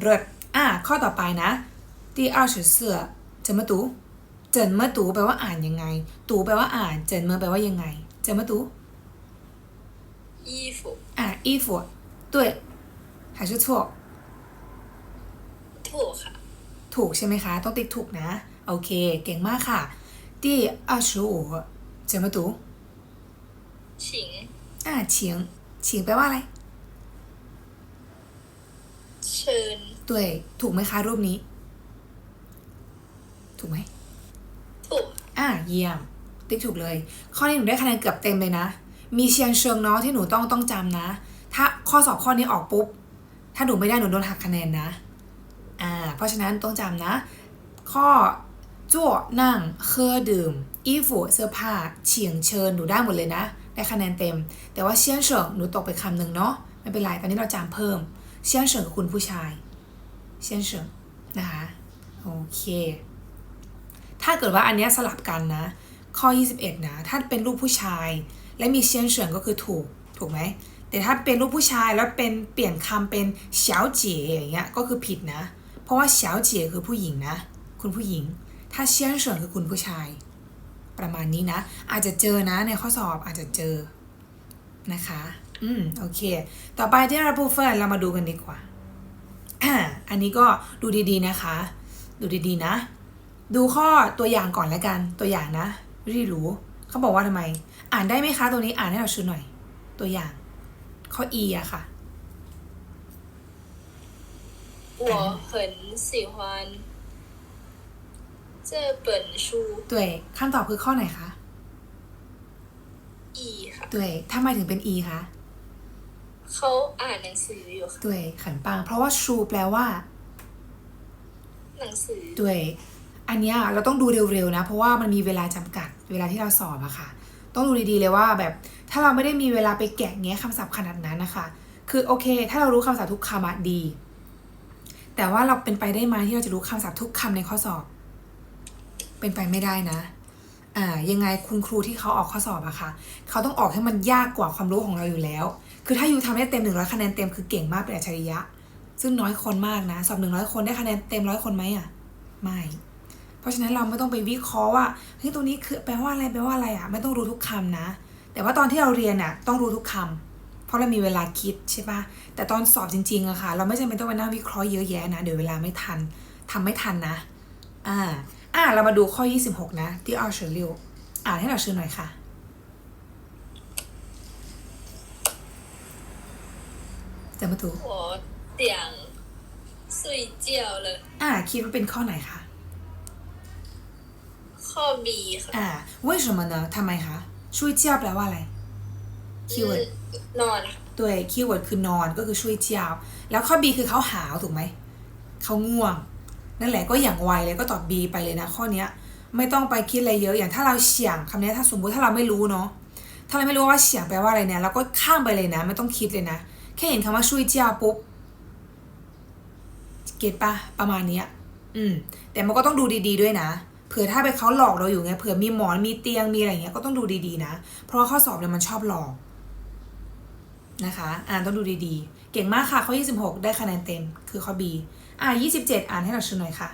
เลิศอ่ะข้อต่อไปนะ第二十四怎么读怎么读แปลว่าอ่านยังไง ตูแปลว่าอ่านเจินเมอแปลว่ายังไง怎么读衣服อ่ะ衣服对还是错ถูกค่ะ ถูกใช่ไหมคะ ต้องติ๊กถูกนะ โอเค เก่งมากค่ะ第二十五怎么读请อ่ะเฉียงเฉียงแปลว่าอะไร เชิญด้วยถูกไหมคะรูปนี้ ถูกไหมถูกอะเยี่ยม ติ๊กถูกเลย ข้อนี้หนูได้คะแนนเกือบเต็มเลยนะ มีเชียงเชิงเนาะที่หนูต้องต้องจำนะ ถ้าข้อสอบข้อนี้ออกปุ๊บ ถ้าหนูไม่ได้หนูโดนหักคะแนนนะ อ่า เพราะฉะนั้นต้องจำนะ ข้อจั่วนั่งเคอดื่มอีฟูเสื้อผ้าเฉียงเชิญหนูได้หมดเลยนะ ได้คะแนนเต็ม แต่ว่าเชียงเฉิงหนูตกไปคำหนึ่งเนาะไม่เป็นไรตอนนี้เราจำเพิ่ม เชียงเฉิงคุณผู้ชาย เชียงเฉิงนะคะโอเค ถ้าเกิดว่าอันเนี้ยสลับกันนะ ข้อ 21 นะ ถ้าเป็นรูปผู้ชาย และมีเซียนเฉินก็คือถูก ถูกไหม แต่ถ้าเป็นรูปผู้ชายแล้วเป็นเปลี่ยนคำเป็นเฉาเจ๋อย่างเงี้ย ก็คือผิดนะ เพราะว่าเฉาเจ๋คือผู้หญิงนะ คุณผู้หญิง ถ้าเซียนเฉินคือคุณผู้ชาย ประมาณนี้นะ อาจจะเจอนะในข้อสอบอาจจะเจอนะคะ อืม โอเค ต่อไปที่เราพูดเฟิร์นเรามาดูกันดีกว่า อ่า อันนี้ก็ดูดีๆนะคะ ดูดีๆนะ ดูข้อตัวอย่างก่อนแล้วกัน ตัวอย่างนะวิธีรู้ เขาบอกว่าทำไม อ่านได้ไหมคะตัวนี้อ่านให้เราชื่อหน่อย ตัวอย่าง ข้อ e อะค่ะ 我很喜欢这本书 ตัวคำตอบคือข้อไหนคะ อีค่ะ ตัวทำไมถึงเป็น e คะ เขาอ่านหนังสืออยู่ค่ะตัวขันปัง เพราะว่าชูแปลว่า หนังสือด้วย อันเนี้ยเราต้องดูเร็วๆนะ เพราะว่ามันมีเวลาจำกัด เวลาที่เราสอบอะค่ะ ต้องดูดีๆเลยว่าแบบถ้าเราไม่ได้มีเวลาไปแกะแงะคำศัพท์ขนาดนั้นนะคะ คือโอเค ถ้าเรารู้คำศัพท์ทุกคำอะดี แต่ว่าเราเป็นไปได้ไหมที่เราจะรู้คำศัพท์ทุกคำในข้อสอบ เป็นไปไม่ได้นะอ่ายังไงคุณครูที่เขาออกข้อสอบอะค่ะ เขาต้องออกให้มันยากกว่าความรู้ของเราอยู่แล้ว คือถ้ายูทำได้เต็มหนึ่งร้อยคะแนนเต็มคือเก่งมากเป็นอัจฉริยะ ซึ่งน้อยคนมากนะ สอบหนึ่งร้อยคนได้คะแนนเต็มร้อยคนไหมอะ ไม่ เพราะฉะนั้นเราไม่ต้องไปวิเคราะห์ว่าเฮ้ยตรงนี้คือแปลว่าอะไรแปลว่าอะไรอะ ไม่ต้องรู้ทุกคำนะ แต่ว่าตอนที่เราเรียนอะต้องรู้ทุกคำเพราะเรามีเวลาคิดใช่ปะแต่ตอนสอบจริงๆอะค่ะ เราไม่จำเป็นต้องไปนั่งวิเคราะห์เยอะแยะนะเดี๋ยวเวลาไม่ทันทำไม่ทันนะอ่าอ่าเรามาดูข้อ 26 นะที่เอาเฉลิวอ่านให้เราชื่อหน่อยค่ะ จะมาดู 我想睡觉了 อ่า คิดว่าเป็นข้อไหนคะ ข้อบีค่ะ อ่า为什么呢ทำไมคะช่วยเจียแปลว่าอะไร คีย์เวิร์ด นอนค่ะ ตัวคีย์เวิร์ดคือนอนก็คือช่วยเจียว แล้วข้อ B คือเขาหาวถูกไหม เขาง่วง นั่นแหละก็อย่างไวเลยก็ตอบ B ไปเลยนะ ข้อเนี้ย ไม่ต้องไปคิดอะไรเยอะ อย่างถ้าเราเฉียงคำนี้ถ้าสมมุติถ้าเราไม่รู้เนาะ ถ้าเราไม่รู้ว่าเฉียงแปลว่าอะไรเนี่ยเราก็ข้ามไปเลยนะ ไม่ต้องคิดเลยนะ แ ค่เห็นคำว่าช่วยเจียวปุ๊บ เก็ตปะประมาณเนี้ย อืม แต่มันก็ต้องดูดีๆด้วยนะ เผื่อถ้าไปเขาหลอกเราอยู่ไง เผื่อมีหมอน มีเตียง มีอะไรอย่างเงี้ย ก็ต้องดูดีๆนะ เพราะว่าข้อสอบเนี่ยมันชอบหลอก นะคะ อ่านต้องดูดีๆ เก่งมากค่ะ ข้อ 26 ได้คะแนนเต็ม คือข้อ B อ่า 27 อ่านให้เราชื่อหน่อยค่ะ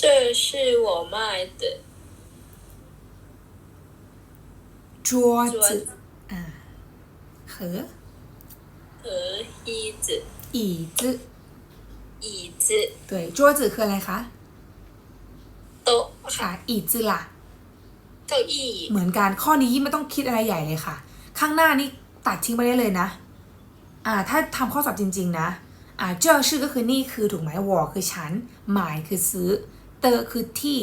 这是我买的จัว 桌 จื 子 อ่า เหอ 和椅子อีจือ 椅子 对จัวจือคืออะไรคะ โต๊ะ ค่ะ ค่ะ อีจือล่ะ เก้าอี้ เหมือนกัน ข้อนี้ไม่ต้องคิดอะไรใหญ่เลยค่ะ ข้างหน้านี่ตัดทิ้งไปได้เลยนะ อ่า ถ้าทำข้อสอบจริง ๆ นะ อ่า เจ้าชื่อก็คือนี่คือถูกไหมวอคือฉัน หมายคือซื้อ เตอคือที่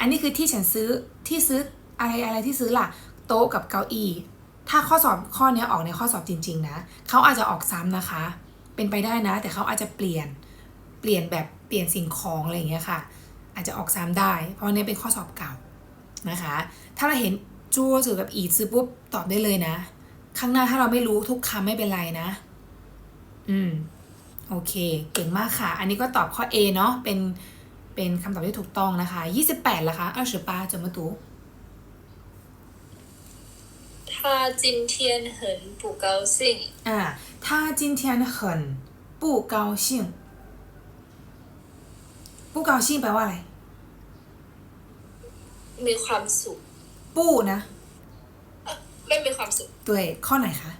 อันนี้คือที่ฉันซื้อ ที่ซื้ออะไรอะไรที่ซื้อล่ะ โต๊ะกับเก้าอี้ ถ้าข้อสอบข้อนี้ออกในข้อสอบจริง ๆ นะเขาอาจจะออกซ้ำนะคะ เป็นไปได้นะ แต่เขาอาจจะเปลี่ยนเปลี่ยนแบบเปลี่ยนสิ่งของอะไรอย่างเงี้ยค่ะ อาจจะออกซ้ำได้ เพราะอันนี้เป็นข้อสอบเก่านะคะ ถ้าเราเห็นจั่วจือกับอีซื้อปุ๊บตอบได้เลยนะ ข้างหน้าถ้าเราไม่รู้ทุกคำไม่เป็นไรนะ อืมโอเค เก่งมากค่ะ อันนี้ก็ตอบข้อ A เนาะเป็นเป็นคำตอบที่ถูกต้องนะคะ 28ละคะ ถ้าจินเทียนเหินปู่เกาซิงอ่าถ้าจินเทียนเหินปู่เกาซิ่งปู่เกาซิงแปลว่าอะไร มีความสุขปู่นะ ไม่มีความสุข对ข้อไหนคะ